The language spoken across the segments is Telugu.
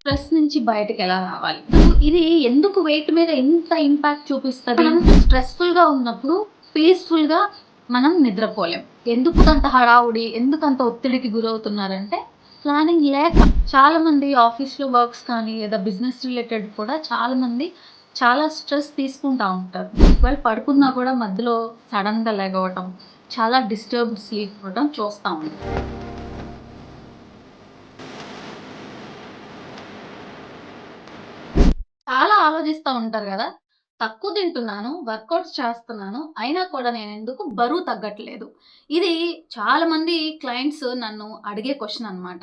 స్ట్రెస్ నుంచి బయటకు ఎలా రావాలి? ఇది ఎందుకు వెయిట్ మీద ఇంత ఇంపాక్ట్ చూపిస్తుంది? మనం స్ట్రెస్ఫుల్గా ఉన్నప్పుడు పీస్ఫుల్గా మనం నిద్రపోలేం. ఎందుకు అంత హడావుడి ఎందుకు అంత ఒత్తిడికి గురవుతున్నారంటే ప్లానింగ్ లేక చాలా మంది ఆఫీస్లో వర్క్స్ కానీ లేదా బిజినెస్ రిలేటెడ్ కూడా చాలా మంది చాలా స్ట్రెస్ తీసుకుంటా ఉంటారు. వాళ్ళు పడుకున్నా కూడా మధ్యలో సడన్గా లెగవటం చాలా డిస్టర్బ్ స్లీప్ ఇవ్వడం చూస్తూ ఉంటారు చాలా ఆలోచిస్తూ ఉంటారు కదా. తక్కువ తింటున్నాను వర్కౌట్స్ చేస్తున్నాను అయినా కూడా నేను ఎందుకు బరువు తగ్గట్లేదు. ఇది చాలామంది క్లయింట్స్ నన్ను అడిగే క్వశ్చన్ అనమాట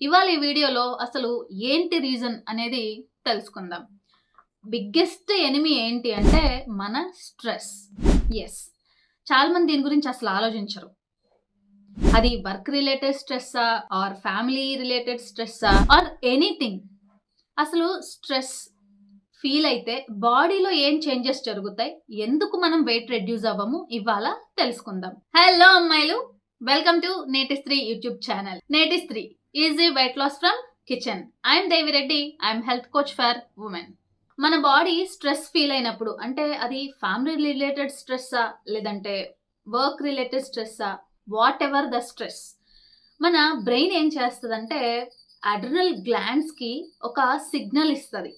ఇవాళ ఈ వీడియోలో అసలు ఏంటి రీజన్ అనేది తెలుసుకుందాం. బిగ్గెస్ట్ ఎనిమి ఏంటి అంటే మన స్ట్రెస్. ఎస్ చాలామంది దీని గురించి అసలు ఆలోచించరు. అది వర్క్ రిలేటెడ్ స్ట్రెస్సా ఆర్ ఫ్యామిలీ రిలేటెడ్ స్ట్రెస్సా ఆర్ ఎనీథింగ్. అసలు స్ట్రెస్ ఫీల్ అయితే బాడీలో ఏం చేంజెస్ జరుగుతాయి ఎందుకు మనం వెయిట్ రెడ్యూస్ అవ్వము ఇవాళ తెలుసుకుందాం. హలో అమ్మాయిలు. వెల్కమ్ టు నేటి స్త్రీ YouTube channel Neti Stree easy weight loss from kitchen I'm Devireddy I'm health coach for women మన బాడీ స్ట్రెస్ ఫీల్ అయినప్పుడు అంటే అది ఫ్యామిలీ రిలేటెడ్ స్ట్రెస్సా లేదంటే వర్క్ రిలేటెడ్ స్ట్రెస్సా వాట్ ఎవర్ ద స్ట్రెస్ మన బ్రెయిన్ ఏం చేస్తుందంటే అడ్రినల్ గ్లాండ్స్కి ఒక సిగ్నల్ ఇస్తుంది.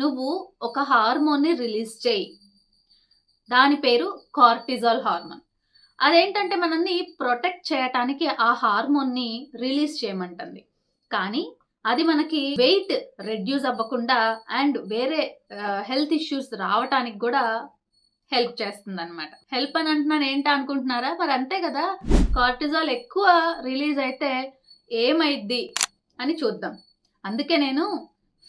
నువ్వు ఒక హార్మోన్ని రిలీజ్ చేయి. దాని పేరు కార్టిజాల్ హార్మోన్. అదేంటంటే మనల్ని ప్రొటెక్ట్ చేయటానికి ఆ హార్మోన్ని రిలీజ్ చేయమంటుంది. కానీ అది మనకి వెయిట్ రెడ్యూస్ అవ్వకుండా అండ్ వేరే హెల్త్ ఇష్యూస్ రావటానికి కూడా హెల్ప్ చేస్తుంది అనమాట హెల్ప్ అని అంటున్నాను ఏంటి అనుకుంటున్నారా? మరి అంతే కదా. కార్టిజాల్ ఎక్కువ రిలీజ్ అయితే ఏమైద్ది అని చూద్దాం. అందుకే నేను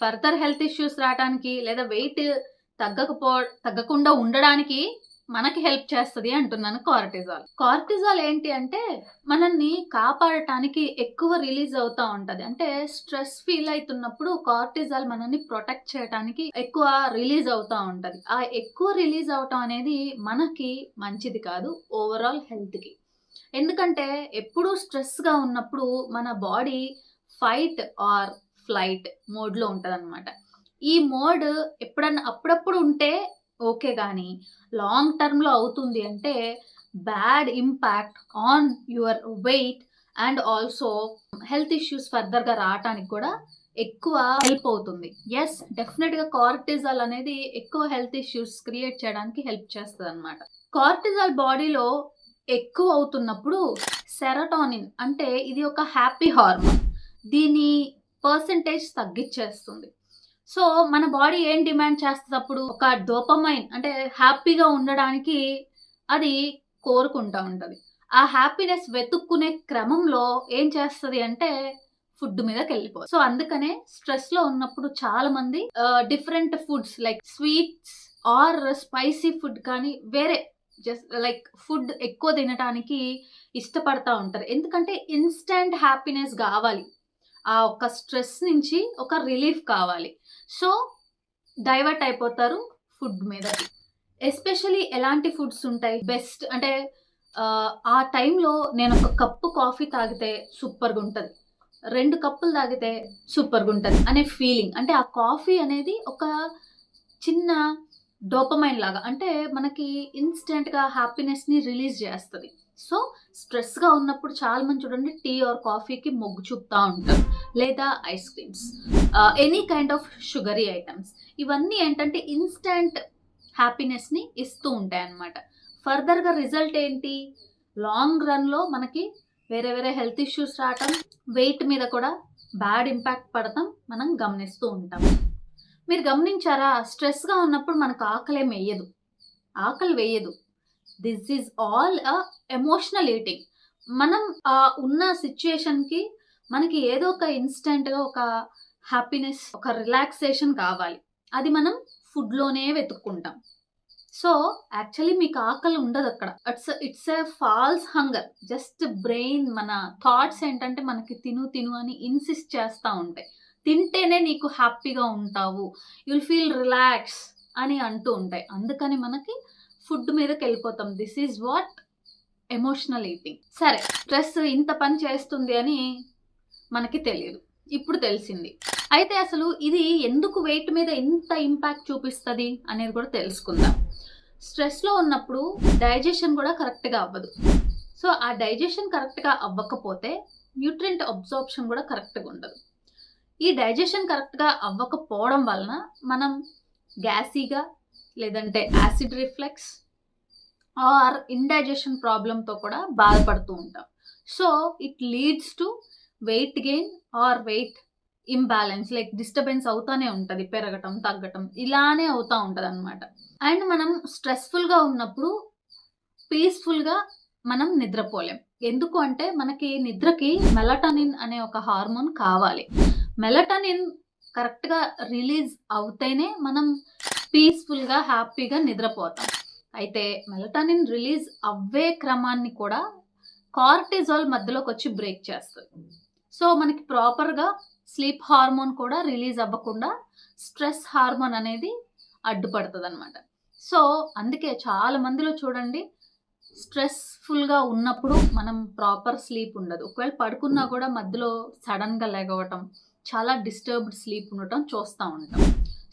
ఫర్దర్ హెల్త్ ఇష్యూస్ రావడానికి లేదా వెయిట్ తగ్గకపో తగ్గకుండా ఉండడానికి మనకి హెల్ప్ చేస్తుంది అంటున్నాను కార్టిజాల్. కార్టిజాల్ ఏంటి అంటే మనల్ని కాపాడటానికి ఎక్కువ రిలీజ్ అవుతా ఉంటది. అంటే స్ట్రెస్ ఫీల్ అవుతున్నప్పుడు కార్టిజాల్ మనల్ని ప్రొటెక్ట్ చేయడానికి ఎక్కువ రిలీజ్ అవుతా ఉంటది. ఆ ఎక్కువ రిలీజ్ అవటం అనేది మనకి మంచిది కాదు ఓవరాల్ హెల్త్కి ఎందుకంటే ఎప్పుడు స్ట్రెస్గా ఉన్నప్పుడు మన బాడీ ఫైట్ ఆర్ ఫ్లైట్ మోడ్లో ఉంటుంది అనమాట ఈ మోడ్ ఎప్పుడన్నా అప్పుడప్పుడు ఉంటే ఓకే కానీ లాంగ్ టర్మ్లో అవుతుంది అంటే bad impact on your weight and also health issues ఫర్దర్గా రావటానికి కూడా ఎక్కువ హెల్ప్ అవుతుంది. ఎస్ డెఫినెట్గా కార్టిజాల్ అనేది ఎక్కువ హెల్త్ ఇష్యూస్ క్రియేట్ చేయడానికి హెల్ప్ చేస్తుంది అనమాట కార్టిజాల్ బాడీలో ఎక్కువ అవుతున్నప్పుడు సెరటోనిన్ అంటే ఇది ఒక హ్యాపీ హార్మోన్ దీని పర్సంటేజ్ తగ్గించేస్తుంది సో మన బాడీ ఏం డిమాండ్ చేస్తుంది అప్పుడు ఒక డోపమైన్ అంటే హ్యాపీగా ఉండడానికి అది కోరుకుంటా ఉంటుంది. ఆ హ్యాపీనెస్ వెతుక్కునే క్రమంలో ఏం చేస్తుంది అంటే ఫుడ్ మీదకి వెళ్ళిపోతుంది సో అందుకనే స్ట్రెస్లో ఉన్నప్పుడు చాలా మంది different foods like sweets or spicy food కానీ వేరే జస్ట్ లైక్ ఫుడ్ ఎక్కువ తినడానికి ఇష్టపడతా ఉంటారు. ఎందుకంటే ఇన్స్టెంట్ హ్యాపీనెస్ కావాలి. ఆ ఒక స్ట్రెస్ నుంచి ఒక రిలీఫ్ కావాలి. సో డైవర్ట్ అయిపోతారు ఫుడ్ మీద. ఎస్పెషలీ ఎలాంటి ఫుడ్స్ ఉంటాయి? బెస్ట్ అంటే ఆ, ఆ టైంలో నేను ఒక కప్పు కాఫీ తాగితే సూపర్గా ఉంటుంది రెండు కప్పులు తాగితే సూపర్గా ఉంటుంది అనే ఫీలింగ్. అంటే ఆ కాఫీ అనేది ఒక చిన్న డోపమైన్ లాగా అంటే మనకి ఇన్స్టెంట్గా హ్యాపీనెస్ని రిలీజ్ చేస్తుంది. సో స్ట్రెస్గా ఉన్నప్పుడు చాలా మంది చూడండి టీ ఆర్ కాఫీకి మొగ్గు చూపుతూ ఉంటారు లేదా ice creams. Any kind of sugary items ఇవన్నీ ఏంటంటే ఇన్స్టెంట్ హ్యాపీనెస్ని ఇస్తూ ఉంటాయి అన్నమాట. ఫర్దర్గా రిజల్ట్ ఏంటి? లాంగ్ రన్లో మనకి వేరే వేరే హెల్త్ ఇష్యూస్ రావటం వెయిట్ మీద కూడా బ్యాడ్ ఇంపాక్ట్ పడటం మనం గమనిస్తూ ఉంటాం. మీరు గమనించారా? స్ట్రెస్గా ఉన్నప్పుడు మనకు ఆకలేం వేయదు ఆకలి వేయదు. This is all a emotional eating. మనం ఆ ఉన్న సిచ్యుయేషన్కి మనకి ఏదో ఒక ఇన్స్టెంట్గా ఒక హ్యాపీనెస్ ఒక రిలాక్సేషన్ కావాలి. అది మనం ఫుడ్లోనే వెతుక్కుంటాం. సో యాక్చువల్లీ మీకు ఆకలి ఉండదు అక్కడ. It's it's a false hunger. Just brain మన థాట్స్ ఏంటంటే మనకి తిను తిను అని ఇన్సిస్ట్ చేస్తూ ఉంటాయి. తింటేనే నీకు హ్యాపీగా ఉంటావు. యుల్ ఫీల్ రిలాక్స్ అని అంటూ ఉంటాయి. అందుకని మనకి ఫుడ్ మీదకి వెళ్ళిపోతాం this is what emotional eating సరే స్ట్రెస్ ఇంత పని చేస్తుంది అని మనకి తెలియదు. ఇప్పుడు తెలిసింది. అయితే అసలు ఇది ఎందుకు వెయిట్ మీద ఇంత ఇంపాక్ట్ చూపిస్తుంది అనేది కూడా తెలుసుకుందాం. స్ట్రెస్లో ఉన్నప్పుడు డైజెషన్ కూడా కరెక్ట్గా అవ్వదు. సో ఆ డైజెషన్ కరెక్ట్గా అవ్వకపోతే న్యూట్రియంట్ అబ్జార్ప్షన్ కూడా కరెక్ట్గా ఉండదు. ఈ డైజెషన్ కరెక్ట్గా అవ్వకపోవడం వలన మనం గ్యాసీగా లేదంటే యాసిడ్ రిఫ్లెక్స్ ఆర్ ఇండైజెషన్ ప్రాబ్లంతో కూడా బాధపడుతూ ఉంటాం. So it leads to weight gain or weight imbalance like disturbance అవుతానే ఉంటుంది పెరగటం తగ్గటం ఇలానే అవుతూ ఉంటుంది అనమాట అండ్ మనం స్ట్రెస్ఫుల్గా ఉన్నప్పుడు పీస్ఫుల్గా మనం నిద్రపోలేం. ఎందుకు అంటే మనకి నిద్రకి మెలటనిన్ అనే ఒక హార్మోన్ కావాలి. మెలటనిన్ కరెక్ట్గా రిలీజ్ అవుతేనే మనం పీస్ఫుల్గా హ్యాపీగా నిద్రపోతాం. అయితే మెలటనిన్ రిలీజ్ అవ్వే క్రమాన్ని కూడా కార్టిజాల్ మధ్యలోకి వచ్చి బ్రేక్ చేస్తుంది. సో మనకి ప్రాపర్గా స్లీప్ హార్మోన్ కూడా రిలీజ్ అవ్వకుండా స్ట్రెస్ హార్మోన్ అనేది అడ్డుపడుతుంది అనమాట సో అందుకే చాలా మందిలో చూడండి స్ట్రెస్ఫుల్గా ఉన్నప్పుడు మనం ప్రాపర్ స్లీప్ ఉండదు. ఒకవేళ పడుకున్నా కూడా మధ్యలో సడన్గా లెగవటం చాలా డిస్టర్బ్డ్ స్లీప్ ఉండటం చూస్తూ ఉంటాం.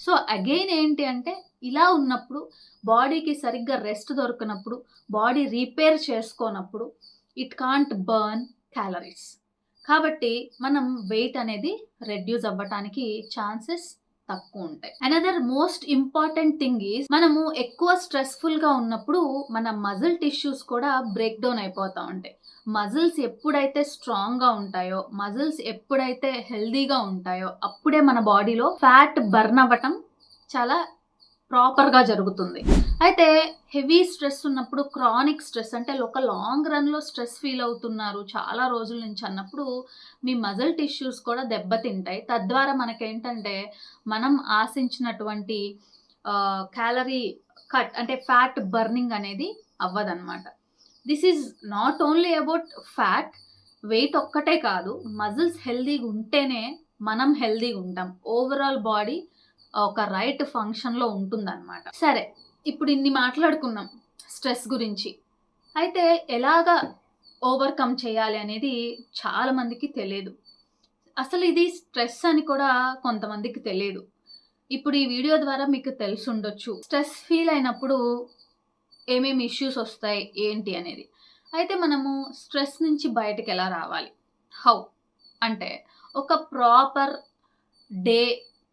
సో అగైన్ ఏంటి అంటే ఇలా ఉన్నప్పుడు బాడీకి సరిగ్గా రెస్ట్ దొరకనప్పుడు బాడీ రీపేర్ చేసుకోనప్పుడు ఇట్ కాంట్ బర్న్ క్యాలరీస్. కాబట్టి మనం వెయిట్ అనేది రెడ్యూస్ అవ్వటానికి ఛాన్సెస్ తక్కువ ఉంటాయి. Another most important thing is మనము ఎక్కువ స్ట్రెస్ఫుల్గా ఉన్నప్పుడు మన మజిల్ టిష్యూస్ కూడా బ్రేక్ డౌన్ అయిపోతూ ఉంటాయి. మజిల్స్ ఎప్పుడైతే స్ట్రాంగ్గా ఉంటాయో మజిల్స్ ఎప్పుడైతే హెల్దీగా ఉంటాయో అప్పుడే మన బాడీలో ఫ్యాట్ బర్న్ అవ్వటం చాలా ప్రాపర్గా జరుగుతుంది. అయితే హెవీ స్ట్రెస్ ఉన్నప్పుడు క్రానిక్ స్ట్రెస్ అంటే ఒక లాంగ్ రన్లో స్ట్రెస్ ఫీల్ అవుతున్నారు చాలా రోజుల నుంచి అన్నప్పుడు మీ మజిల్ టిష్యూస్ కూడా దెబ్బతింటాయి. తద్వారా మనకేంటంటే మనం ఆశించినటువంటి క్యాలరీ కట్ అంటే ఫ్యాట్ బర్నింగ్ అనేది అవ్వదన్నమాట. This is not only about fat weight ఒక్కటే కాదు మజిల్స్ హెల్దీగా ఉంటేనే మనం హెల్దీగా ఉంటాం. ఓవరాల్ బాడీ ఒక రైట్ ఫంక్షన్లో ఉంటుందన్నమాట. సరే ఇప్పుడు ఇన్ని మాట్లాడుకున్నాం స్ట్రెస్ గురించి. అయితే ఎలాగా ఓవర్కమ్ చేయాలి అనేది చాలా మందికి తెలియదు. అసలు ఇది స్ట్రెస్ అని కూడా కొంతమందికి తెలియదు. ఇప్పుడు ఈ వీడియో ద్వారా మీకు తెలిసి ఉండొచ్చు. స్ట్రెస్ ఫీల్ అయినప్పుడు ఏమేమి ఇష్యూస్ వస్తాయి ఏంటి అనేది. అయితే మనము స్ట్రెస్ నుంచి బయటకు ఎలా రావాలి? హౌ అంటే ఒక ప్రాపర్ డే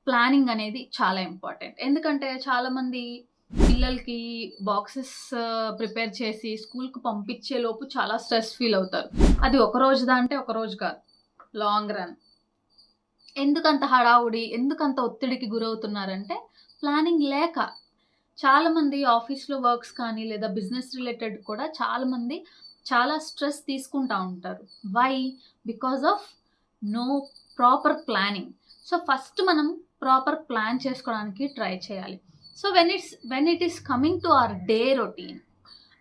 ప్లానింగ్ అనేది చాలా ఇంపార్టెంట్ ఎందుకంటే చాలామంది పిల్లలకి బాక్సెస్ ప్రిపేర్ uh, చేసి స్కూల్కి పంపించే లోపు చాలా స్ట్రెస్ ఫీల్ అవుతారు. అది ఒక రోజుదా అంటే ఒక రోజు కాదు. లాంగ్ రన్ ఎందుకంత హడావుడి ఎందుకంత ఒత్తిడికి గురవుతున్నారంటే ప్లానింగ్ లేక చాలామంది ఆఫీస్లో వర్క్స్ కానీ లేదా బిజినెస్ రిలేటెడ్ కూడా చాలామంది చాలా స్ట్రెస్ తీసుకుంటా ఉంటారు. Why because of no proper planning so first మనం ప్రాపర్ ప్లాన్ చేసుకోవడానికి ట్రై చేయాలి. So when it's when it is coming to our day routine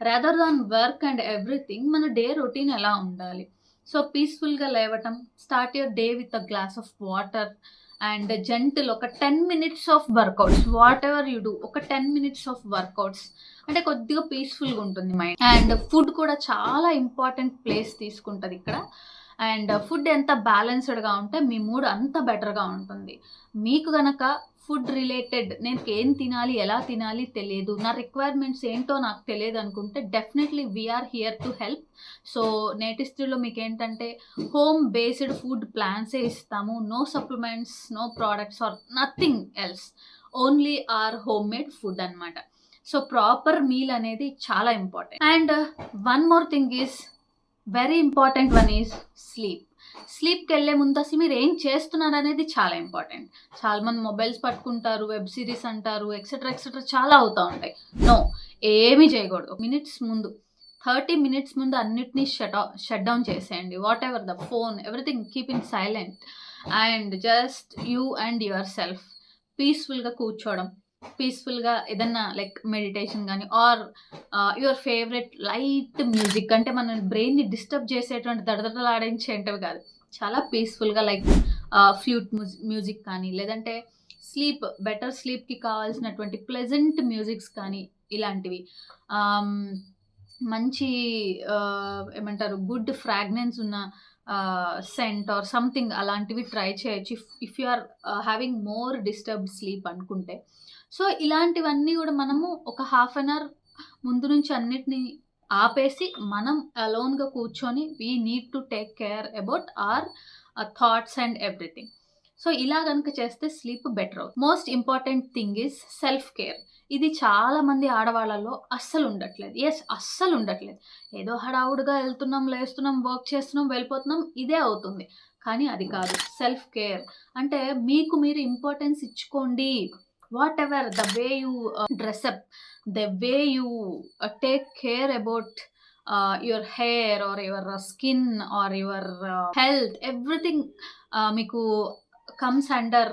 rather than work and everything మన డే రొటీన్ ఎలా ఉండాలి? సో పీస్ఫుల్గా లేవటం start your day with a glass of water and gentle ఒక ten minutes of workouts whatever you do ఒక టెన్ మినిట్స్ ఆఫ్ వర్కౌట్స్. అంటే కొద్దిగా పీస్ఫుల్గా ఉంటుంది మైండ్. అండ్ ఫుడ్ కూడా చాలా ఇంపార్టెంట్ ప్లేస్ తీసుకుంటుంది ఇక్కడ. అండ్ ఫుడ్ ఎంత బ్యాలెన్స్డ్గా ఉంటే మీ మూడ్ అంత బెటర్గా ఉంటుంది. మీకు గనక ఫుడ్ రిలేటెడ్. నేను ఏం తినాలి ఎలా తినాలి తెలియదు. నా రిక్వైర్మెంట్స్ ఏంటో నాకు తెలియదు అనుకుంటే definitely we are here to help. So నేటిస్ట్లో మీకు ఏంటంటే హోమ్ బేస్డ్ ఫుడ్ ప్లాన్సే ఇస్తాము. No supplements no products or nothing else. Only our home made food అనమాట సో ప్రాపర్ మీల్ అనేది చాలా important. And one more thing is very important one is sleep. స్లీప్కి వెళ్ళే ముందు అసలు మీరు ఏం చేస్తున్నారు అనేది చాలా ఇంపార్టెంట్. చాలా మంది మొబైల్స్ పట్టుకుంటారు వెబ్ సిరీస్ అంటారు ఎక్సెట్రా ఎక్సెట్రా చాలా అవుతూ ఉంటాయి. నో ఏమీ చేయకూడదు. మినిట్స్ ముందు థర్టీ మినిట్స్ ముందు అన్నిటినీ షట్ షట్ డౌన్ చేసేయండి. Whatever the phone everything keep in silent and just you and yourself. పీస్ఫుల్గా కూర్చోవడం. పీస్ఫుల్గా ఏదన్నా లైక్ మెడిటేషన్ కానీ or your favourite light music అంటే మన బ్రెయిన్ని డిస్టర్బ్ చేసేటువంటి దడదడలాడించేంటివి కాదు. చాలా పీస్ఫుల్గా లైక్ ఫ్లూట్ మ్యూజిక్ కానీ లేదంటే స్లీప్ బెటర్ స్లీప్కి కావాల్సినటువంటి ప్లెజెంట్ మ్యూజిక్స్ కానీ ఇలాంటివి. మంచి ఏమంటారు గుడ్ ఫ్రాగ్నెన్స్ ఉన్న సెంట్ ఆర్ సంథింగ్ అలాంటివి ట్రై చేయొచ్చు. If if you are having more disturbed sleep అనుకుంటే. సో ఇలాంటివన్నీ కూడా మనము ఒక హాఫ్ అన్ అవర్ ముందు నుంచి అన్నిటిని ఆపేసి మనం అలోన్గా కూర్చొని we need to take care about our thoughts and everything so ఇలా కనుక చేస్తే స్లీప్ బెటర్ అవుతుంది. Most important thing is self care ఇది చాలా మంది ఆడవాళ్ళలో అస్సలు ఉండట్లేదు. ఎస్ అస్సలు ఉండట్లేదు. ఏదో హడావుడిగా వెళ్తున్నాం లేస్తున్నాం వర్క్ చేస్తున్నాం వెళ్ళిపోతున్నాం ఇదే అవుతుంది. కానీ అది కాదు. సెల్ఫ్ కేర్ అంటే మీకు మీరు ఇంపార్టెన్స్ ఇచ్చుకోండి. Whatever the way you dress up the way you take care about your hair or your skin or your health everything మీకు comes under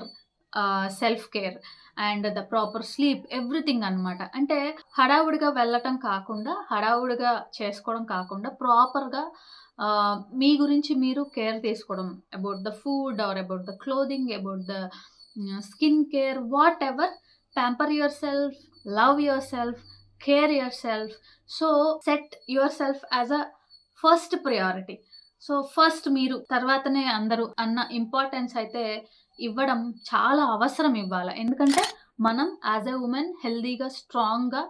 self care and the proper sleep everything అన్నమాట. అంటే హడావుడిగా వెళ్ళటం కాకుండా హడావుడిగా చేసుకోవడం కాకుండా ప్రాపర్గా మీ గురించి మీరు కేర్ తీసుకోవడం about the food or about the clothing about the skin care whatever pamper yourself love yourself care yourself. So set yourself as a first priority. So first మీరు తర్వాతనే అందరూ అన్న ఇంపార్టెన్స్ అయితే ఇవ్వడం చాలా అవసరం ఇవ్వాలి. ఎందుకంటే మనం యాజ్ ఎ ఉమెన్ హెల్దీగా స్ట్రాంగ్గా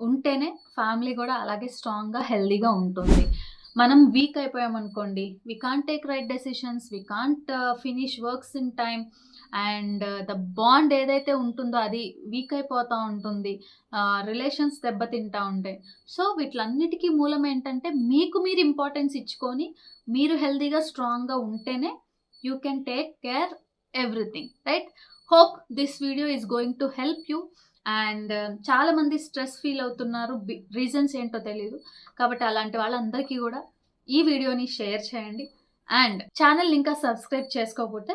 ఉంటేనే ఫ్యామిలీ కూడా అలాగే స్ట్రాంగ్గా హెల్దీగా ఉంటుంది. మనం weak అయిపోయామనుకోండి we can't take right decisions we can't finish works in time and uh, the bond ఏదైతే ఉంటుందో అది వీక్ అయిపోతూ ఉంటుంది. Uh, రిలేషన్స్ దెబ్బతింటా ఉంటాయి. సో వీటిలన్నిటికీ మూలం ఏంటంటే మీకు మీరు ఇంపార్టెన్స్ ఇచ్చుకొని మీరు హెల్దీగా స్ట్రాంగ్గా ఉంటేనే you can take care everything right hope this video is going to help you and uh, చాలామంది స్ట్రెస్ ఫీల్ అవుతున్నారు. రీజన్స్ ఏంటో తెలియదు కాబట్టి అలాంటి వాళ్ళందరికీ కూడా ఈ వీడియోని షేర్ చేయండి. అండ్ ఛానల్ ఇంకా సబ్స్క్రైబ్ చేసుకోకపోతే